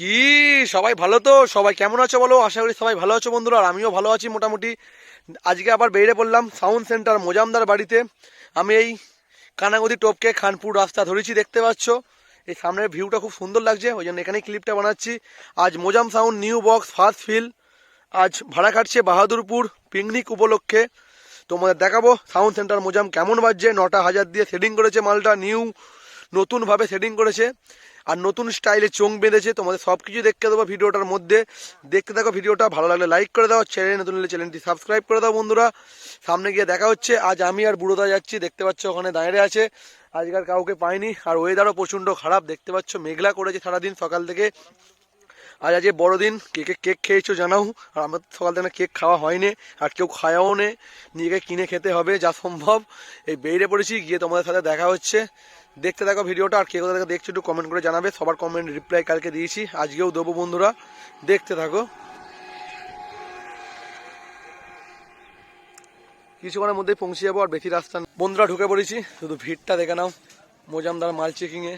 কি? সবাই ভালো তো? সবাই কেমন আছো বলো? আশা করি সবাই ভালো আছো বন্ধুরা, আর আমিও ভালো আছি মোটামুটি। আজকে আবার বেরিয়ে পড়লাম সাউন্ড সেন্টার মোজামদার বাড়িতে। আমি এই কানাগদি টপকে খানপুর রাস্তা ধরেছি, দেখতে পাচ্ছ। এই সামনের ভিউটা খুব সুন্দর লাগছে, ওই জন্য এখানেই ক্লিপটা বানাচ্ছি। আজ মোজাম sound, new box first feel আজ ভাড়া কাটছে বাহাদুরপুর পিকনিক উপলক্ষে। তোমাদের দেখাবো সাউন্ড সেন্টার মোজাম কেমন বাজছে, নটা হাজার দিয়ে সেটিং করেছে মালটা নিউ নতুনভাবে সেটিং করেছে। আর নতুন স্টাইলে চোখ বেঁধেছে, তোমাদের সব কিছু দেখতে দেবো ভিডিওটার মধ্যে। দেখতে থাকো ভিডিওটা, ভালো লাগলে লাইক করে দাও চ্যানেল নতুন হলে চ্যানেলটি সাবস্ক্রাইব করে দাও বন্ধুরা। সামনে গিয়ে দেখা হচ্ছে, আজ আমি আর বুড়োদা যাচ্ছি, দেখতে পাচ্ছ ওখানে দাঁড়িয়ে আছে। আজকাল কাউকে পাইনি, আর ওয়েদারও প্রচণ্ড খারাপ, দেখতে পাচ্ছ মেঘলা করেছে সারাদিন সকাল থেকে। আজ আজকে বড়দিন কেকে কেক খেয়েছো জানাও। আর আমার সকাল থেকে কেক খাওয়া হয়নি, আর কেউ খাওয়াও নে। নিজেকে কিনে খেতে হবে, যা সম্ভব। এই বেরিয়ে পড়েছি, গিয়ে তোমাদের সাথে দেখা হচ্ছে। দেখতে থাকো ভিডিওটা, আর কে কোথা দেখছ একটু কমেন্ট করে জানাবে। সবার কমেন্ট রিপ্লাই কালকে দিয়েছি, আজকেও দেবো বন্ধুরা। দেখতে থাকো। কিছুক্ষণের মধ্যেই পৌঁছে যাব, আর বেশি রাস্তা বন্ধুরা, ঢুকে পড়েছি। শুধু ভিড়টা দেখে নাও। মোজামদার মাল চেকিংয়ে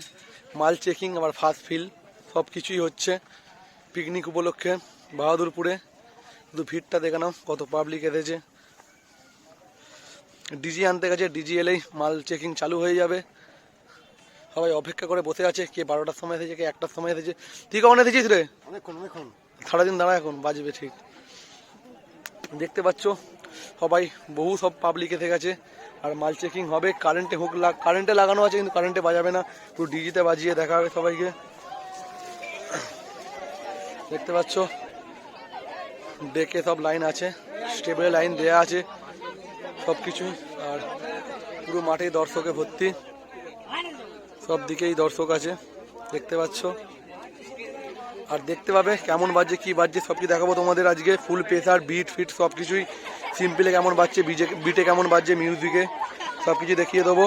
মাল চেকিং আবার ফার্স্ট ফিল সব কিছুই হচ্ছে। পিকনিক উপলক্ষে বাহাদুরপুরে। শুধু ভিড়টা দেখে নাও কত পাবলিক এসেছে। ডিজি আনতে গেছে ডিজি এলেই মাল চেকিং চালু হয়ে যাবে। সবাই অপেক্ষা করে বসে আছে কে বারোটার সময় এসেছে কে একটার সময় এসেছে। তুই কখন এসেছিস রে? অনেকক্ষণ অনেকক্ষণ। সারাদিন দাঁড়া এখন বাজবে ঠিক। দেখতে পাচ্ছ সবাই বহু সব পাবলিক এসে গেছে। আর মাল চেকিং হবে কারেন্টে হোক লাগ কারেন্টে লাগানো আছে কিন্তু কারেন্টে বাজাবে না। পুরো ডিজিতে বাজিয়ে দেখা হবে সবাইকে। দেখতে পাচ্ছ? ডেকে সব লাইন আছে, স্টেবলে লাইন দেয়া আছে সব কিছুই আর পুরো মাঠে দর্শকে ভর্তি। সব দিকেই দর্শক আছে, দেখতে পাচ্ছ? আর দেখতে পাবে কেমন বাজছে, কি বাজছে সব কিছু দেখাবো তোমাদের আজকে। ফুল প্রেসার বিট ফিট সব কিছুই সিম্পলে কেমন বাজছে বিজে বিটে কেমন বাজছে মিউজিকে সব কিছু দেখিয়ে দেবো।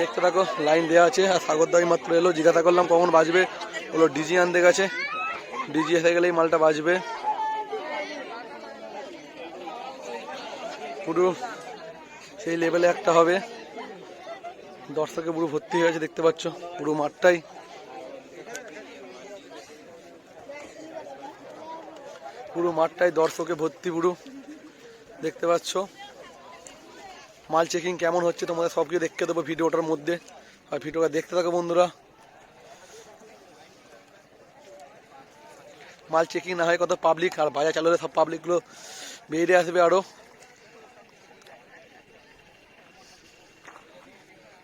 দেখতে থাকো, লাইন দেওয়া আছে, আর সাগর দাবি মাত্র এলো, জিজ্ঞাসা করলাম কখন বাজবে। বলো ডিজি আনতে গেছে। ডিজি এসে গেলেই মালটা বাজবে পুরো সেই লেভেলে একটা হবে। দর্শকে পুরো ভর্তি হয়ে আছে দেখতে পাচ্ছ পুরো মাঠটাই। পুরো মাঠটাই দর্শকে ভর্তি পুরো। দেখতে পাচ্ছ। মাল চেকিং কেমন হচ্ছে, তোমাদের সব কিছু দেখতে দেবো ভিডিওটার মধ্যে। আর ভিডিওটা দেখতে থাকো বন্ধুরা। মাল চেকিং না হয়, কত পাবলিক আর বাজার চালু হলে সব পাবলিকগুলো বেরিয়ে আসবে আরও।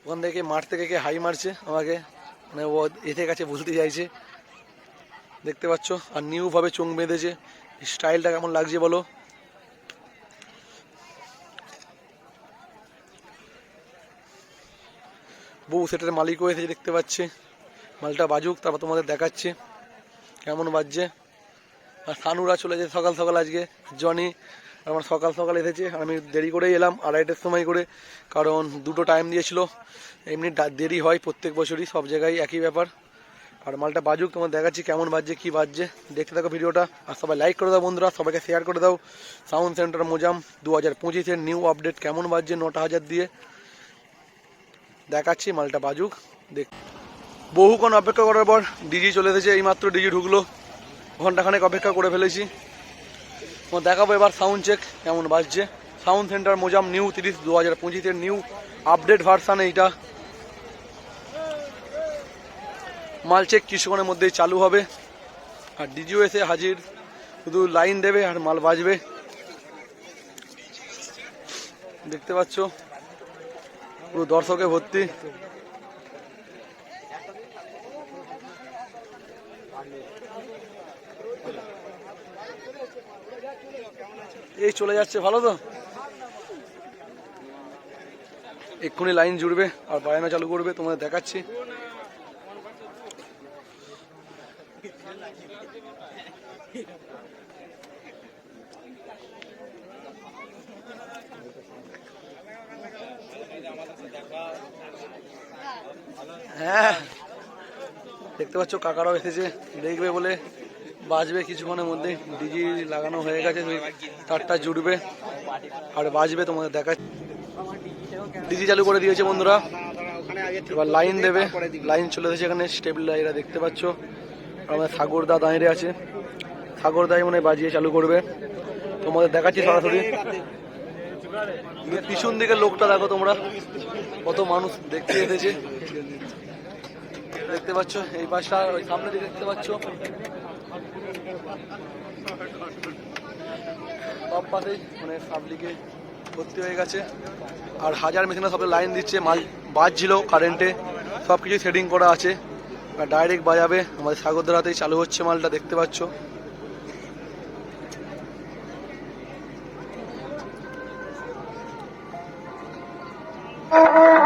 ওখান থেকে মাঠ থেকে কে হাই মারছে আমাকে মানে ও এসে গেছে বুঝতে চাইছে। দেখতে পাচ্ছ, আর নিউ ভাবে চোখ বেঁধেছে। স্টাইলটা কেমন লাগছে বলো? বউ সেটার মালিকও এসেছে দেখতে পাচ্ছে। মালটা বাজুক, তারপর তোমাদের দেখাচ্ছে। কেমন বাজছে? আর সানুরা চলে যায় সকাল সকাল আজকে, জনি, আমার সকাল সকাল এসেছে, আমি দেরি করেই এলাম, আড়াইটার সময় করে, কারণ দুটো টাইম দিয়েছিল, এমনি দেরি হয় প্রত্যেক বছরই, সব জায়গায় একই ব্যাপার। আর মালটা বাজুক তোমার দেখাচ্ছি কেমন বাজছে, কি বাজছে, দেখতে থাকো ভিডিওটা, আর সবাই লাইক করে দাও বন্ধুরা, সবাইকে শেয়ার করে দাও। সাউন্ড সেন্টার মোজাম দু হাজার পঁচিশের নিউ আপডেট কেমন বাজছে, নটা হাজার দিয়ে। দেখাচ্ছি, মালটা বাজুক, দেখ বহুক্ষণ অপেক্ষা করার পর ডিজি চলে এসেছে, এইমাত্র ডিজি ঢুকলো। ঘন্টাখানেক অপেক্ষা করে ফেলেছি। দেখাবো এবার সাউন্ড চেক কেমন বাজছে। সাউন্ড সেন্টার মোজাম নিউ তিরিশ দু হাজার পঁচিশের নিউ আপডেট ভার্সান এইটা। মাল চেক কিছুক্ষণের মধ্যেই চালু হবে। আর ডিজিও এসে হাজির। শুধু লাইন দেবে আর মাল বাজবে। দেখতে পাচ্ছ? পুরো দর্শকে ভর্তি। এই চলে যাচ্ছে, ভালো তো? এক্ষুনি লাইন জুড়বে, আর বায়না চালু করবে, তোমাদের দেখাচ্ছি। হ্যাঁ দেখতে পাচ্ছ কাকারাও এসেছে, দেখবে বলে। বাজবে কিছুক্ষণের মধ্যে। ডিজি লাগানো হয়ে গেছে তারটা জুড়বে। আর বাজবে তোমাদের দেখা ডিজি চালু করে দিয়েছে বন্ধুরা। এবার লাইন দেবে। লাইন চলে এসেছে এখানে স্টেবল এরা দেখতে পাচ্ছ। আমাদের সাগরদা দাঁড়িয়ে আছে। সাগরদাই মনে বাজিয়ে চালু করবে। তোমাদের দেখাচ্ছি সরাসরি। পিছন দিকে লোকটা দেখো তোমরা। কত মানুষ দেখতে এসেছে। দেখতে পাচ্ছ, এই পাশটা, ওই সামনে দিকে দেখতে পাচ্ছ। সব পাশেই মানে সাবলিকে ভর্তি হয়ে গেছে। আর হাজার মেশিনে সব লাইন দিচ্ছে, মাল বাজছিল কারেন্টে সব কিছু সেটিং করা আছে। আর ডাইরেক্ট বাজাবে, আমাদের সাগরদারাতেই চালু হচ্ছে মালটা, দেখতে পাচ্ছ। জয়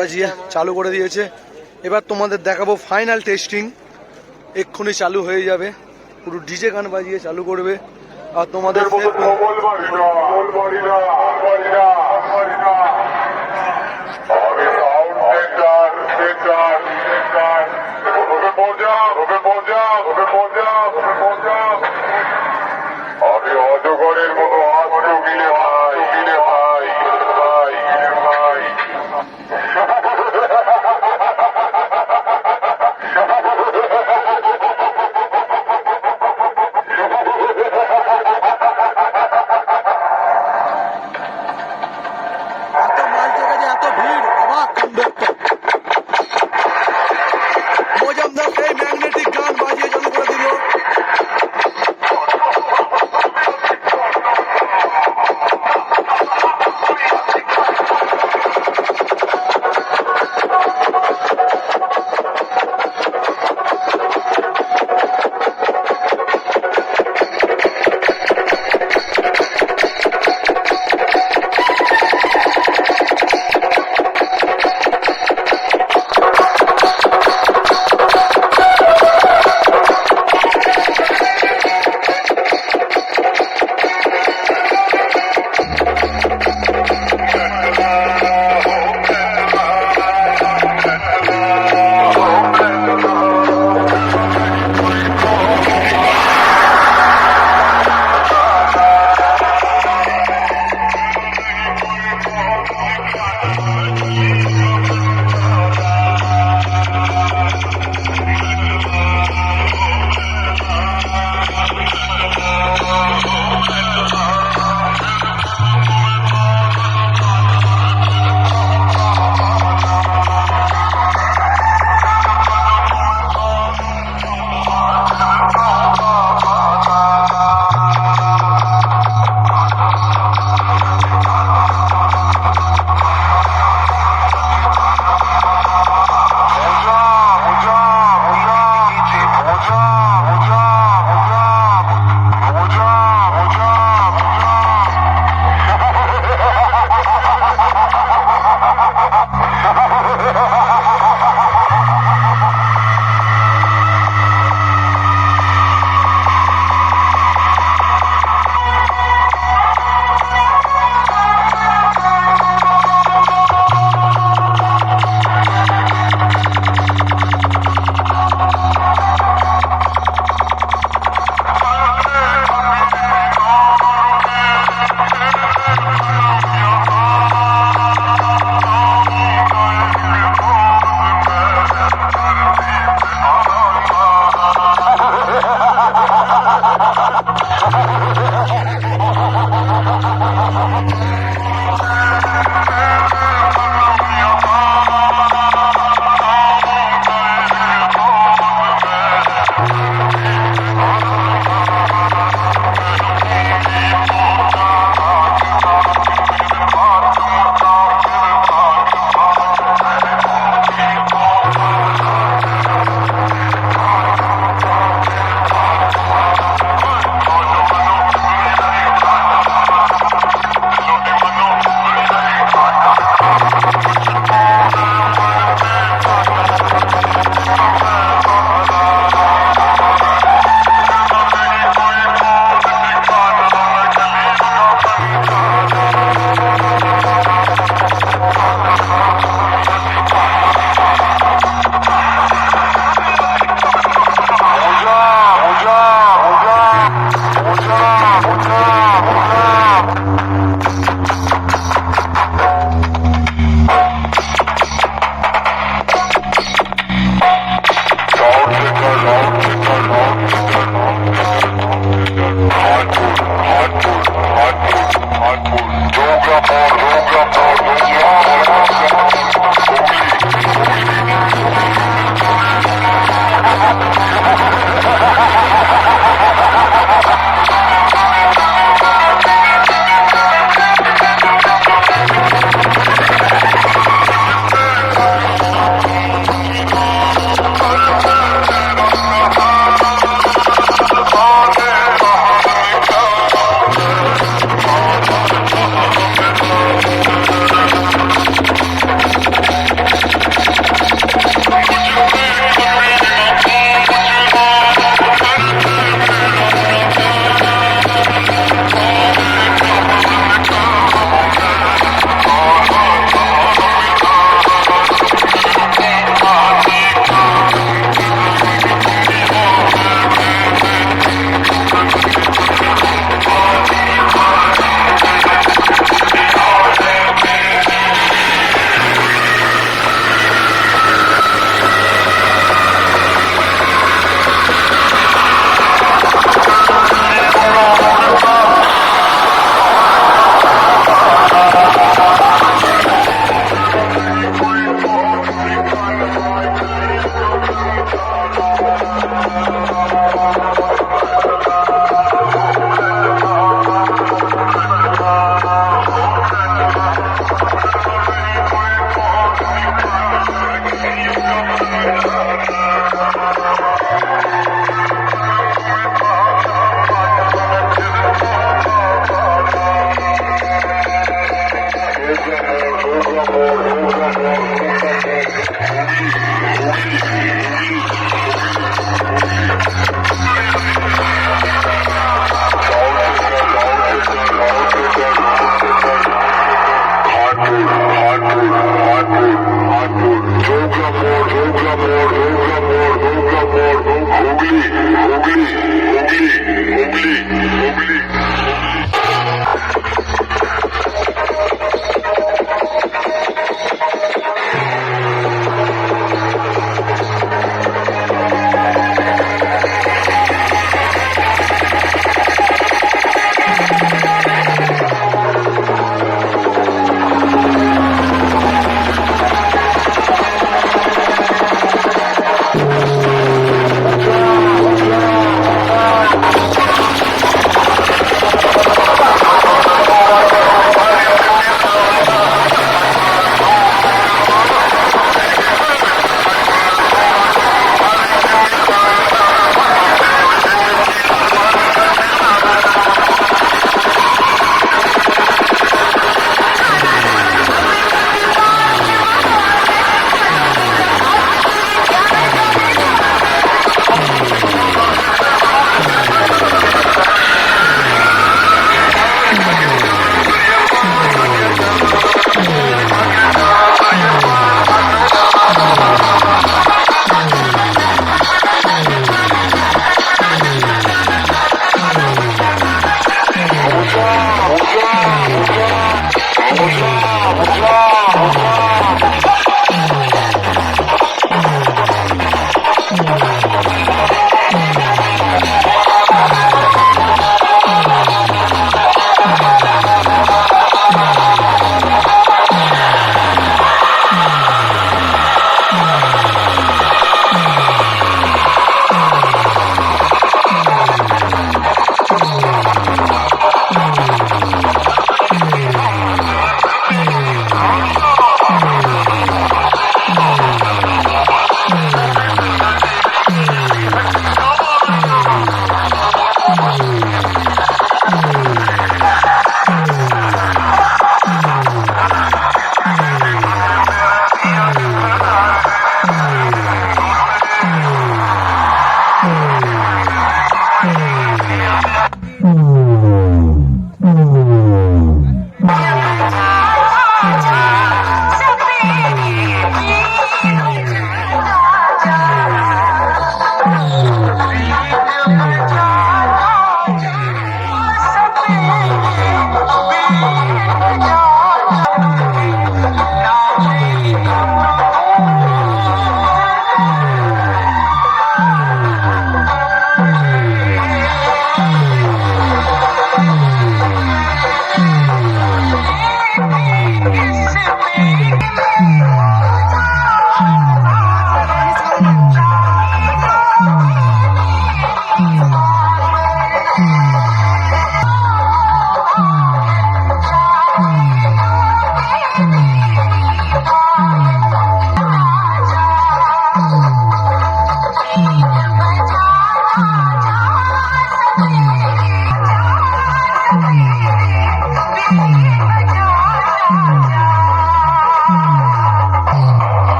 বাজিয়ে চালু করে দিয়েছে। এবার তোমাদের দেখাবো ফাইনাল টেস্টিং এক্ষুনি চালু হয়ে যাবে। পুরো ডিজে গান বাজিয়ে চালু করবে। আর তোমাদের অজগরের মতো আজ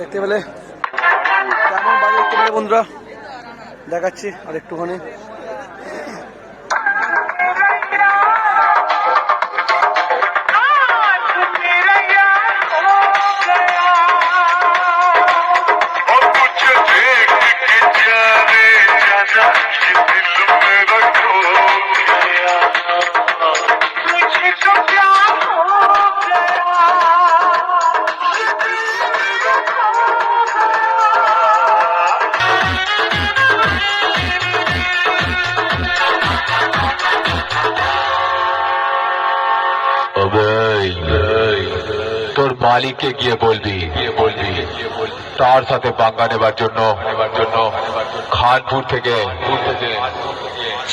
দেখতে পেলে। কেমন দেখতে পেলে বন্ধুরা। দেখাচ্ছি আর একটুখানি। মালিককে গিয়ে বলবি। গিয়ে বলবি তার সাথে পাঙ্গা নেবার জন্য। নেবার জন্য খানপুর থেকে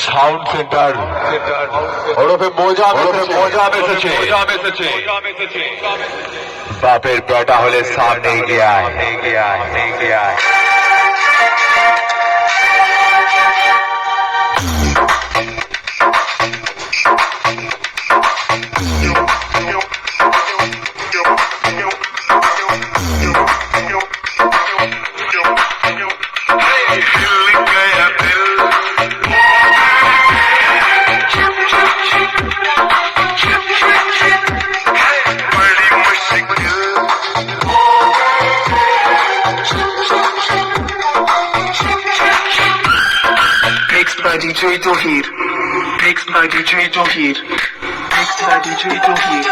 সাউন্ড সেন্টার। ওরফে মোজা মোজা এসেছে। বাপের বেটা হলে সামনে গিয়ে আয় গিয়ে আয় এগিয়ে আয়। DJ Tohir. Mixed by DJ Tohir. Mixed by DJ Tohir.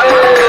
DJ.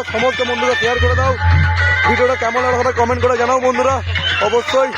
দাও সমস্ত বন্ধুরা শেয়ার করে দাও। ভিডিওটা কেমন লাগল কমেন্ট করে জানাও বন্ধুরা। অবশ্যই।